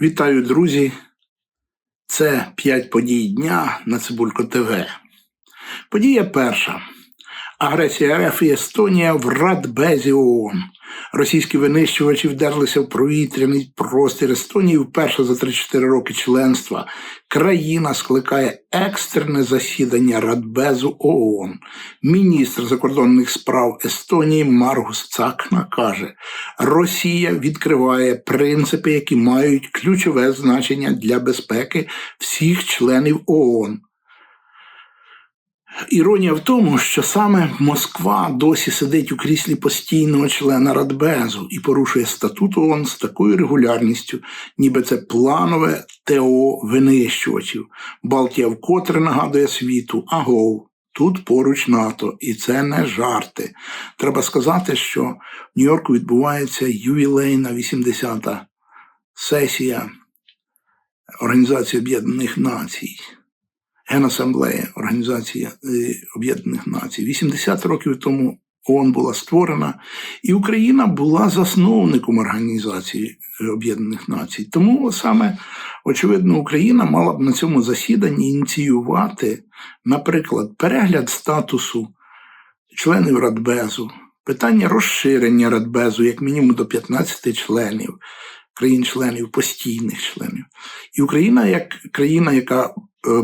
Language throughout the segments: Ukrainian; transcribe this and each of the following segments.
Вітаю, друзі! Це 5 подій дня на Цибулько ТВ. Подія перша. Агресія РФ і Естонія в Радбезі ООН. Російські винищувачі вдерлися в провітряний простір Естонії вперше за 3-4 роки членства. Країна скликає екстрене засідання Радбезу ООН. Міністр закордонних справ Естонії Маргус Цакна каже: Росія відкриває принципи, які мають ключове значення для безпеки всіх членів ООН. Іронія в тому, що саме Москва досі сидить у кріслі постійного члена Радбезу і порушує статут ООН з такою регулярністю, ніби це планове ТО винищувачів. Балтія вкотре нагадує світу, агов. Тут поруч НАТО, і це не жарти. Треба сказати, що в Нью-Йорку відбувається ювілейна 80-та сесія Організації Об'єднаних Націй. Генасамблея Організації е, Об'єднаних Націй. 80 років тому ООН була створена, і Україна була засновником Організації е, Об'єднаних Націй. Тому саме, очевидно, Україна мала б на цьому засіданні ініціювати, наприклад, перегляд статусу членів Радбезу, питання розширення Радбезу, як мінімум до 15 членів. Країн-членів, постійних членів. І Україна, як країна, яка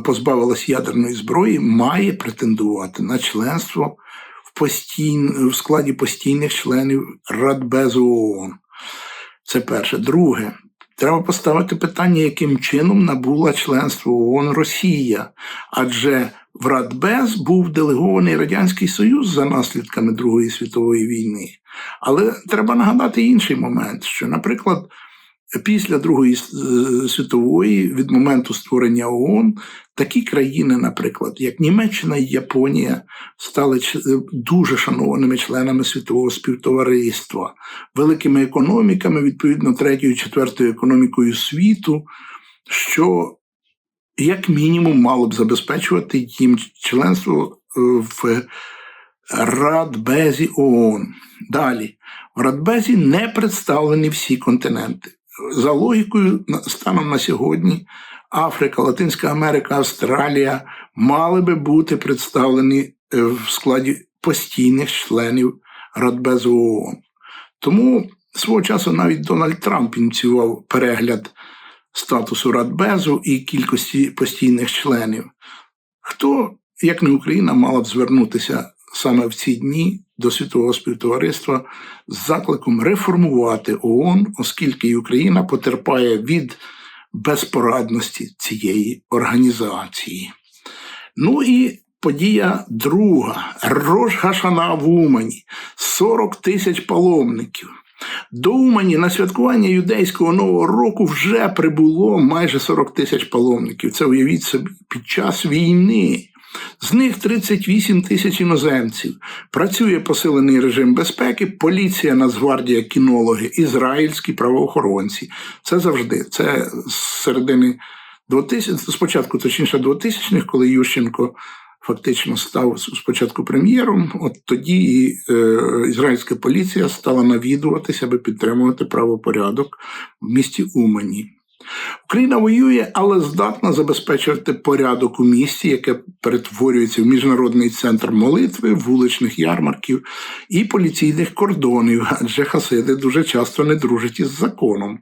позбавилась ядерної зброї, має претендувати на членство в постійн... в складі постійних членів Радбезу ООН. Це перше. Друге, треба поставити питання, яким чином набула членство ООН Росія. Адже в Радбез був делегований Радянський Союз за наслідками Другої світової війни. Але треба нагадати інший момент, що, наприклад, Після Другої е, світової, від моменту створення ООН, такі країни, наприклад, як Німеччина і Японія, стали е, дуже шанованими членами світового співтовариства, великими економіками, відповідно, третьою, четвертою економікою світу, що, як мінімум, мало б забезпечувати їм членство е, в Радбезі ООН. Далі, в Радбезі не представлені всі континенти за логікою, станом на сьогодні, Африка, Латинська Америка, Австралія мали би бути представлені е, в складі постійних членів Радбезу ООН. Тому свого часу навіть Дональд Трамп ініціював перегляд статусу Радбезу і кількості постійних членів. Хто, як не Україна, мала б звернутися саме в ці дні до світового співтовариства з закликом реформувати ООН, оскільки і Україна потерпає від безпорадності цієї організації. Ну і подія друга Рож Гашана в Умані, 40 тисяч паломників. До Умані на святкування юдейського нового року вже прибуло майже 40 тисяч паломників. Це уявіть собі під час війни. З них 38 тисяч іноземців. Працює посилений режим безпеки, поліція, Нацгвардія, кінологи, ізраїльські правоохоронці. Це завжди. Це з середини 2000, спочатку, точніше, 2000-х, коли Ющенко фактично став спочатку прем'єром. От тоді і е, ізраїльська поліція стала навідуватися, аби підтримувати правопорядок в місті Умані. Україна воює, але здатна забезпечувати порядок у місті, яке перетворюється в міжнародний центр молитви, вуличних ярмарків і поліційних кордонів, адже хасиди дуже часто не дружать із законом.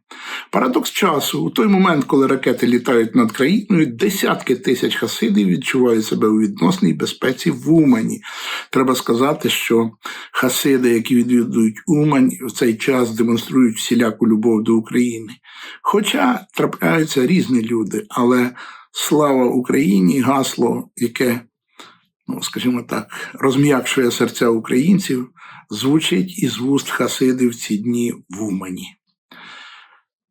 Парадокс часу у той момент, коли ракети літають над країною, десятки тисяч хасидів відчувають себе у відносній безпеці в Умані. Треба сказати, що хасиди, які відвідують Умань, в цей час демонструють всіляку любов до України. Хоча трапляються різні люди, але слава Україні, гасло, яке, ну скажімо так, розм'якшує серця українців, звучить із вуст Хасиди в ці дні в Умані.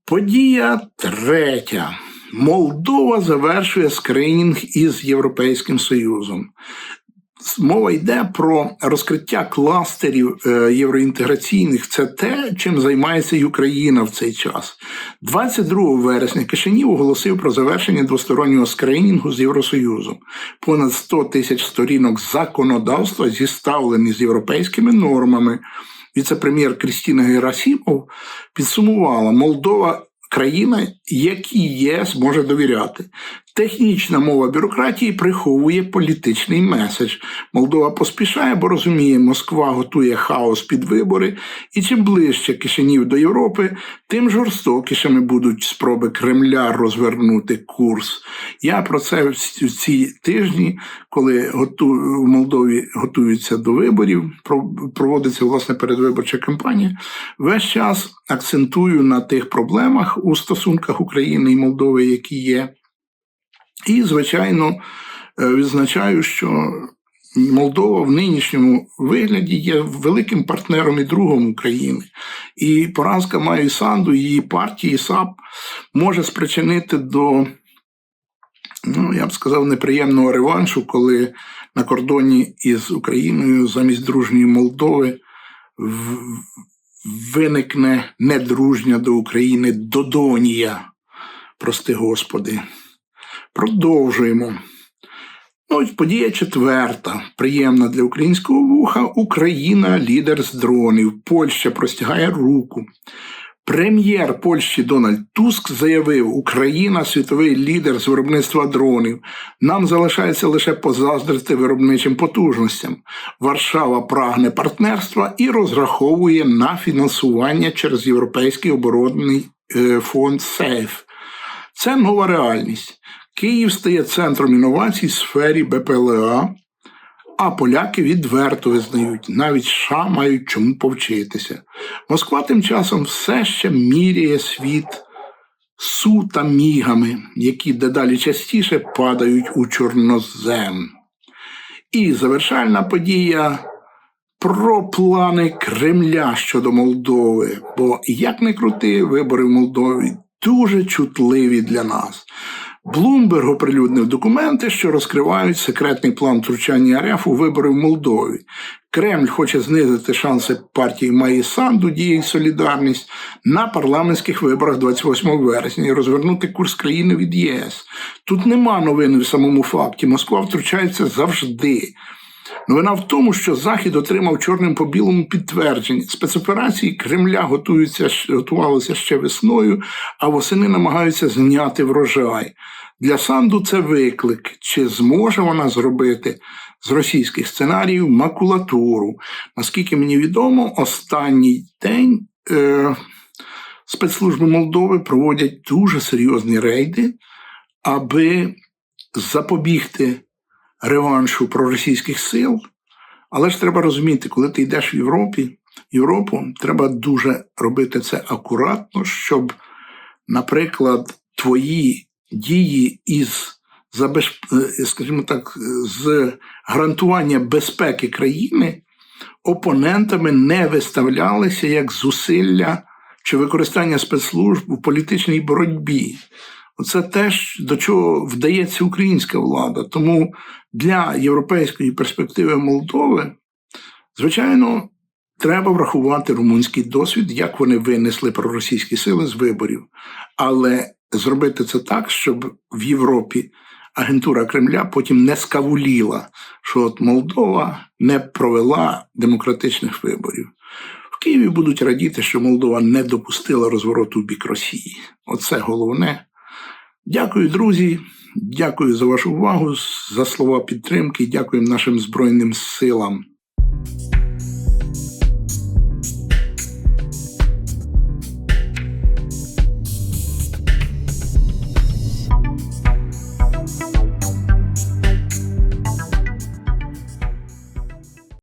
Подія третя. Молдова завершує скринінг із Європейським Союзом. Мова йде про розкриття кластерів е, євроінтеграційних. Це те, чим займається і Україна в цей час. 22 вересня Кишинів оголосив про завершення двостороннього скринінгу з Євросоюзом. Понад 100 тисяч сторінок законодавства зіставлені з європейськими нормами. Віце-прем'єр Крістіна Герасімов підсумувала Молдова. Країна, якій ЄС може довіряти. Технічна мова бюрократії приховує політичний меседж. Молдова поспішає, бо розуміє, Москва готує хаос під вибори, і чим ближче Кишинів до Європи, тим жорстокішими будуть спроби Кремля розвернути курс. Я про це в ці тижні, коли готу... в Молдові готуються до виборів, проводиться власне передвиборча кампанія. Весь час акцентую на тих проблемах у стосунках України і Молдови, які є. І, звичайно, е, відзначаю, що Молдова в нинішньому вигляді є великим партнером і другом України. І поразка Майі Санду, її партії САП може спричинити до, ну, я б сказав, неприємного реваншу, коли на кордоні із Україною замість дружньої Молдови виникне недружня до України Додонія. Прости Господи. Продовжуємо. Ну, подія четверта. Приємна для українського вуха. Україна лідер з дронів. Польща простягає руку. Прем'єр Польщі Дональд Туск заявив, Україна світовий лідер з виробництва дронів. Нам залишається лише позаздрити виробничим потужностям. Варшава прагне партнерства і розраховує на фінансування через Європейський оборонний е, фонд СЕЙФ. Це нова реальність. Київ стає центром інновацій в сфері БПЛА, а поляки відверто визнають, навіть США мають чому повчитися. Москва тим часом все ще міряє світ су та мігами, які дедалі частіше падають у чорнозем. І завершальна подія. Про плани Кремля щодо Молдови, бо як не крути, вибори в Молдові дуже чутливі для нас. Блумберг оприлюднив документи, що розкривають секретний план втручання РФ у вибори в Молдові. Кремль хоче знизити шанси партії Маї Санду дії Солідарність на парламентських виборах 28 вересня і розвернути курс країни від ЄС. Тут нема новини в самому факті. Москва втручається завжди. Новина в тому, що Захід отримав чорним по білому підтвердження. Спецоперації Кремля готуються готувалися ще весною, а восени намагаються зняти врожай. Для Санду це виклик, чи зможе вона зробити з російських сценаріїв макулатуру. Наскільки мені відомо, останній день е, спецслужби Молдови проводять дуже серйозні рейди, аби запобігти реваншу проросійських сил. Але ж треба розуміти, коли ти йдеш в Європі, Європу, треба дуже робити це акуратно, щоб, наприклад, твої дії із е, скажімо так, з гарантування безпеки країни опонентами не виставлялися як зусилля чи використання спецслужб у політичній боротьбі. Це теж до чого вдається українська влада. Тому для європейської перспективи Молдови, звичайно, треба врахувати румунський досвід, як вони винесли проросійські сили з виборів. Але зробити це так, щоб в Європі агентура Кремля потім не скавуліла, що от Молдова не провела демократичних виборів. В Києві будуть радіти, що Молдова не допустила розвороту в бік Росії. Оце головне. Дякую, друзі. Дякую за вашу увагу, за слова підтримки. Дякую нашим Збройним силам.